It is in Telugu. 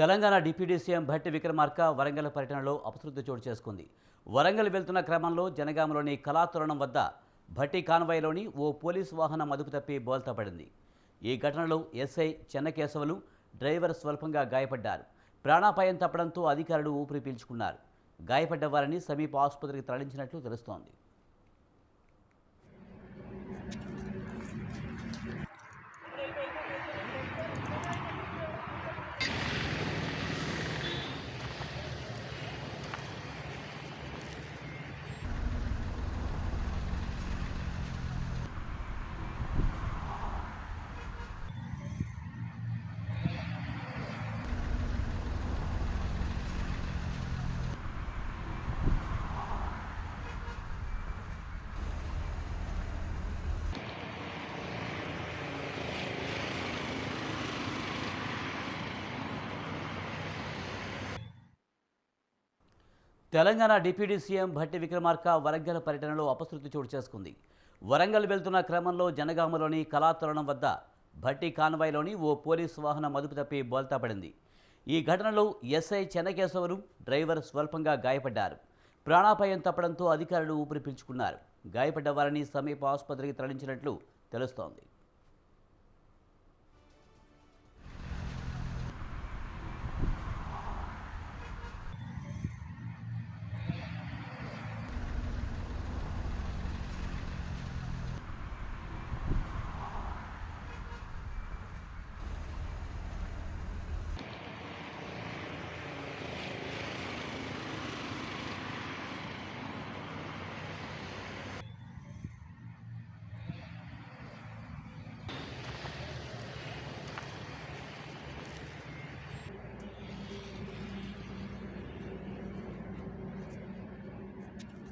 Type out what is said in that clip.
తెలంగాణ డిప్యూటీ సీఎం భట్టి విక్రమార్క వరంగల్ పర్యటనలో అపశృద్ధి చోటు చేసుకుంది. వరంగల్ వెళ్తున్న క్రమంలో జనగామలోని కళాతోరణం వద్ద భట్టి కాన్వాయ్లోని ఓ పోలీసు వాహనం అదుపు తప్పి బోల్తా పడింది. ఈ ఘటనలో ఎస్ఐ చెన్నకేశవులు డ్రైవర్ స్వల్పంగా గాయపడ్డారు. ప్రాణాపాయం తప్పడంతో అధికారులు ఊపిరి పీల్చుకున్నారు. గాయపడ్డ వారిని సమీప ఆసుపత్రికి తరలించినట్లు తెలుస్తోంది. తెలంగాణ డిప్యూటీ సీఎం భట్టి విక్రమార్క వరంగల్ పర్యటనలో అపశృతి చోటు చేసుకుంది. వరంగల్ వెళ్తున్న క్రమంలో జనగామలోని కళాతోరణం వద్ద భట్టి కాన్వాయ్లోని ఓ పోలీసు వాహనం అదుపు తప్పి బోల్తా పడింది. ఈ ఘటనలో ఎస్ఐ చెన్నకేశవరు డ్రైవర్ స్వల్పంగా గాయపడ్డారు. ప్రాణాపాయం తప్పడంతో అధికారులు ఊపిరి పీల్చుకున్నారు. గాయపడ్డ వారిని సమీప ఆసుపత్రికి తరలించినట్లు తెలుస్తోంది.